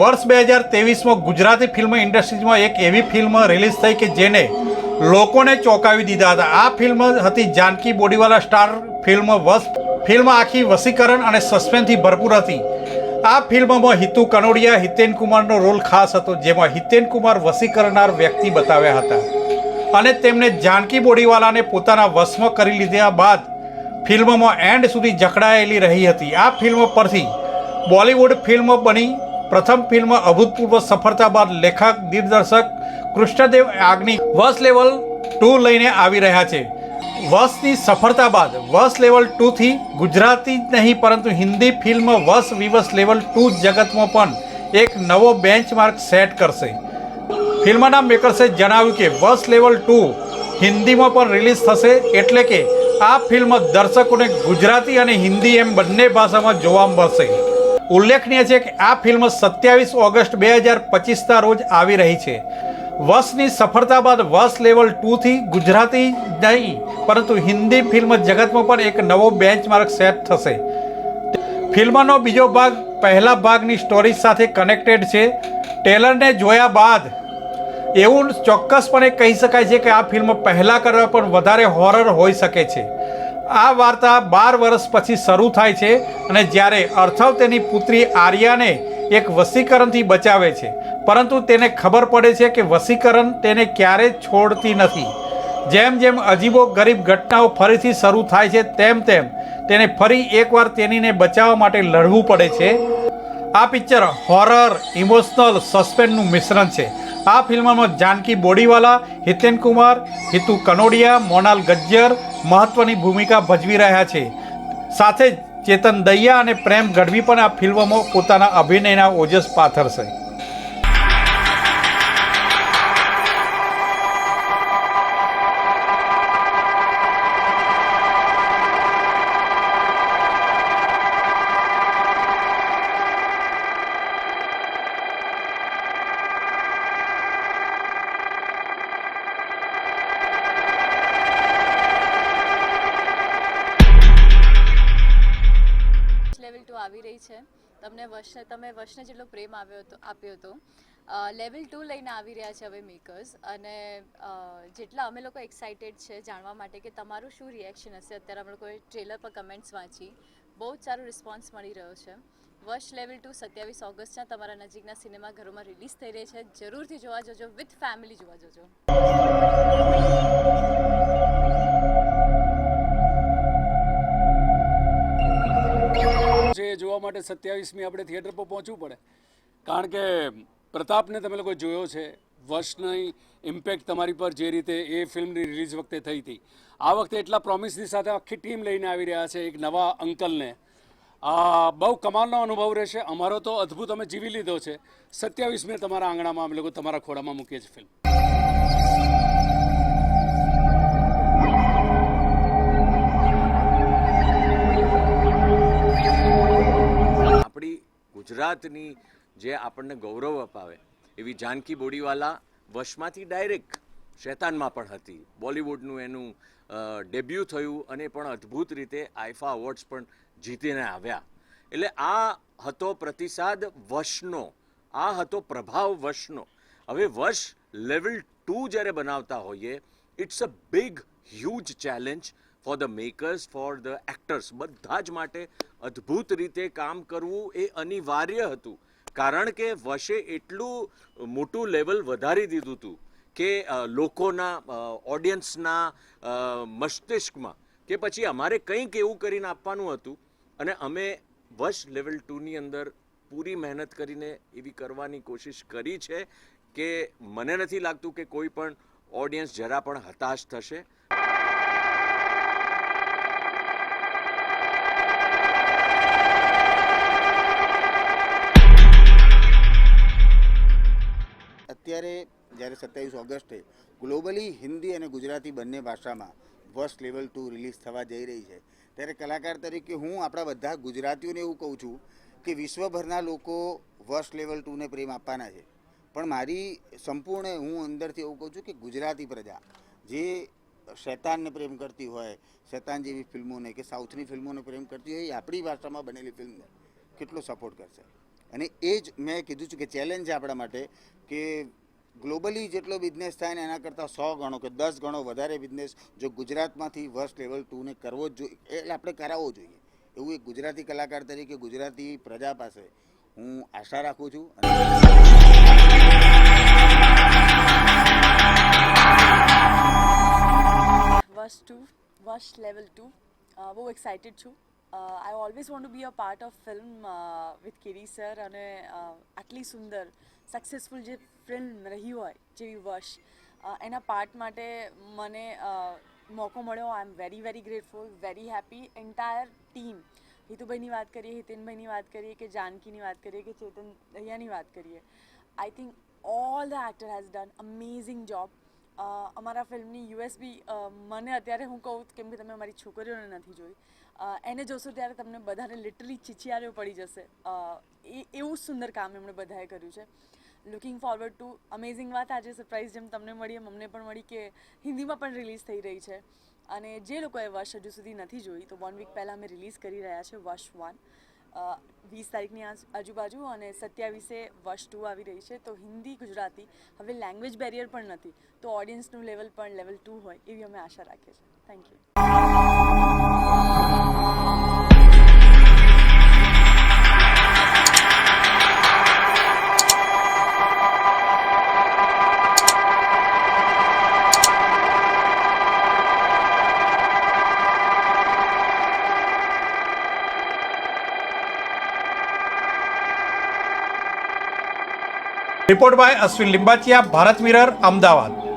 વર્ષ બે હજાર તેવીસમાં ગુજરાતી ફિલ્મ ઇન્ડસ્ટ્રીઝમાં એક એવી ફિલ્મ રિલીઝ થઈ કે જેને લોકોને ચોંકાવી દીધા હતા. આ ફિલ્મ હતી Janki Bodiwala star film Vash, film આખી વસીકરણ અને સસ્પેન્સથી ભરપૂર હતી. આ ફિલ્મમાં હિતુ કનોડિયા, હિતેન કુમારનો રોલ ખાસ હતો, જેમાં હિતેન કુમાર વસી કરનાર વ્યક્તિ બતાવ્યા હતા. અને તેમણે જાનકી બોડીવાલાને પોતાના વશમાં કરી લીધા બાદ ફિલ્મમાં એન્ડ સુધી જકડાયેલી રહી હતી. આ ફિલ્મ પરથી બોલિવૂડ ફિલ્મ બની પ્રથમ ફિલ્મ અભૂતપૂર્વ સફળતા બાદ લેખક, દિગ્દર્શક કૃષ્ણદેવ આગની વસ લેવલ ટુ લઈને આવી રહ્યા છે. વસની સફળતા બાદ વસ લેવલ ટુથી ગુજરાતી જ નહીં, પરંતુ હિન્દી ફિલ્મ વસ વિવસ લેવલ ટુ જગતમાં પણ એક નવો બેન્ચમાર્ક સેટ કરશે. ફિલ્મના મેકર્સે જણાવ્યું કે વસ લેવલ ટુ હિન્દીમાં પણ રિલીઝ થશે એટલે કે આ ફિલ્મ દર્શકોને ગુજરાતી અને હિન્દી એમ બંને ભાષામાં જોવા મળશે. ઉલ્લેખનીય છે કે આ ફિલ્મ સત્યાવીસ ઓગસ્ટ બે હજાર પચીસના રોજ આવી રહી છે. વસની સફળતા બાદ વસ લેવલ ટુથી ગુજરાતી નહીં, પરંતુ હિન્દી ફિલ્મ જગતમાં પણ એક નવો બેન્ચમાર્ક સેટ થશે. ફિલ્મનો બીજો ભાગ પહેલા ભાગની સ્ટોરી સાથે કનેક્ટેડ છે. ટેલરને જોયા બાદ એવું ચોક્કસપણે કહી શકાય છે કે આ ફિલ્મ પહેલાં કરતાં પણ વધારે હોરર હોઈ શકે છે. આ વાર્તા બાર વર્ષ પછી શરૂ થાય છે અને જ્યારે અર્થવ તેની પુત્રી આર્યાને એક વસીકરણથી બચાવે છે. પરંતુ તેને ખબર પડે છે કે વસીકરણ તેને ક્યારેય છોડતી નથી. જેમ જેમ અજીબો ગરીબ ઘટનાઓ ફરીથી શરૂ થાય છે, તેમ તેમ તેને ફરી એકવાર તેનીને બચાવવા માટે લડવું પડે છે. આ પિક્ચર હોરર ઇમોશનલ સસ્પેન્સનું મિશ્રણ છે. આ ફિલ્મમાં જાનકી બોડીવાલા, હિતેન કુમાર, હિતુ કનોડિયા, મોનાલ ગજ્જર મહત્વની ભૂમિકા ભજવી રહ્યા છે. સાથે જ ચેતન દૈયા અને પ્રેમ ગઢવી પણ આ ફિલ્મમાં પોતાના અભિનયના ઓજસ પાથરશે. રહી છે. તમને વર્ષ તમે વર્ષને જેટલો પ્રેમ આવ્યો હતો આપ્યો હતો લેવલ ટુ લઈને આવી રહ્યા છે હવે મેકર્સ અને જેટલા અમે લોકો એક્સાઇટેડ છે જાણવા માટે કે તમારું શું રિએક્શન હશે? અત્યારે અમે લોકોએ ટ્રેલર પર કમેન્ટ્સ વાંચી. બહુ જ સારો રિસ્પોન્સ મળી રહ્યો છે. વર્ષ લેવલ ટુ સત્યાવીસ ઓગસ્ટના તમારા નજીકના સિનેમાઘરોમાં રિલીઝ થઈ રહી છે. જરૂરથી જોવા જજો વિથ ફેમિલી જોવા જજો. એ જોવા માટે સત્યાવીસમી આપણે થિયેટર પર પહોંચવું પડે. કારણ કે પ્રતાપને તમે લોકો જોયો છે, વર્ષની ઇમ્પેક્ટ તમારી પર જે રીતે એ ફિલ્મની રિલીઝ વખતે થઈ હતી. આ વખતે એટલા પ્રોમિસની સાથે આખી ટીમ લઈને આવી રહ્યા છે એક નવા અંકલને. આ બહુ કમાલનો અનુભવ રહેશે. અમારો તો અદ્ભુત અમે જીવી લીધો છે. સત્યાવીસમી તમારા આંગણામાં અમે લોકો તમારા ખોળામાં મૂકીએ છીએ ફિલ્મ ગુજરાતની જે આપણને ગૌરવ અપાવે, એવી જાનકી બોડીવાલા વશમાંથી ડાયરેક્ટ શેતાનમાં પણ હતી. બોલિવૂડનું એનું ડેબ્યુ થયું અને પણ અદ્ભુત રીતે આઈફા અવોર્ડ્સ પણ જીતીને આવ્યા. એટલે આ હતો પ્રતિસાદ વશનો, આ હતો પ્રભાવ વશનો. હવે વશ લેવલ ટુ જ્યારે બનાવતા હોઈએ it's a big huge challenge for the makers for the actors બધા જ માટે અદ્ભુત રીતે કામ કરવું એ અનિવાર્ય હતું. કારણ કે વશે એટલું મોટું લેવલ વધારી દીધું હતું કે લોકોના ઓડિયન્સના મસ્તિષ્કમાં કે પછી અમારે કંઈક એવું કરીને આપવાનું હતું અને અમે વશ લેવલ ટુની અંદર પૂરી મહેનત કરીને એવી કરવાની કોશિશ કરી છે કે મને નથી લાગતું કે કોઈ પણ ઓડિયન્સ જરા પણ હતાશ થશે. અત્યારે જ્યારે સત્યાવીસ ઓગસ્ટે ગ્લોબલી હિન્દી અને ગુજરાતી બંને ભાષામાં ફર્સ્ટ લેવલ ટુ રિલીઝ થવા જઈ રહી છે, ત્યારે કલાકાર તરીકે હું આપણા બધા ગુજરાતીઓને એવું કહું છું કે વિશ્વભરના લોકો વર્સ્ટ લેવલ ટુને પ્રેમ આપવાના છે. પણ મારી સંપૂર્ણ હું અંદરથી એવું કહું છું કે ગુજરાતી પ્રજા જે શૈતાનને પ્રેમ કરતી હોય, શૈતાન જેવી ફિલ્મોને કે સાઉથની ફિલ્મોને પ્રેમ કરતી હોય, એ આપણી ભાષામાં બનેલી ફિલ્મને કેટલો સપોર્ટ કરશે? અને એ જ મેં કીધું છું કે ચેલેન્જ છે આપણા માટે કે ગ્લોબલી જેટલો બિઝનેસ થાય ને એના કરતાં સો ગણો કે દસ ગણો વધારે બિઝનેસ જો ગુજરાતમાંથી વર્સ્ટ લેવલ ટુને કરવો જ જોઈએ એટલે આપણે કરાવવો જોઈએ. એવું એક ગુજરાતી કલાકાર તરીકે ગુજરાતી પ્રજા પાસે હું આશા રાખું છું વશ ટુ વશ લેવલ ટુ બહુ એક્સાઇટેડ છું. I always want to be a part of film with Kerry sir અને આટલી સુંદર સક્સેસફુલ જે ફિલ્મ રહી હોય જેવી વર્ષ એના પાર્ટ માટે મને મોકો મળ્યો I am very very grateful very happy entire team હિતુભાઈની વાત કરીએ હિતેનભાઈની વાત કરીએ કે જાનકીની વાત કરીએ કે ચેતન દહિયાની વાત કરીએ I think all the actor has done amazing job અમારા ફિલ્મની યુએસબી મને અત્યારે હું કહું કેમ કે તમે અમારી છોકરીઓને નથી જોઈ એને જોશો ત્યારે તમને બધાને લિટરલી ચીચિયારીઓ પડી જશે. એ એવું સુંદર કામ એમણે બધાએ કર્યું છે. લુકિંગ ફોરવર્ડ ટુ અમેઝિંગ વાત આજે સરપ્રાઇઝ જેમ તમને મળી, એમ અમને પણ મળી કે હિન્દીમાં પણ રિલીઝ થઈ રહી છે. અને જે લોકોએ વશ હજુ સુધી નથી જોઈ, તો વન વીક પહેલાં અમે રિલીઝ કરી રહ્યા છે વશ વન વીસ તારીખની આજુબાજુ અને સત્યાવીસે વર્ષ ટુ આવી રહી છે. તો હિન્દી, ગુજરાતી હવે લેંગ્વેજ બેરિયર પણ નથી. તો ઓડિયન્સનું લેવલ પણ લેવલ ટુ હોય, એવી અમે આશા રાખીએ છીએ. Thank you. Report by Ashwin Limbachiya Bharat mirror Ahmedabad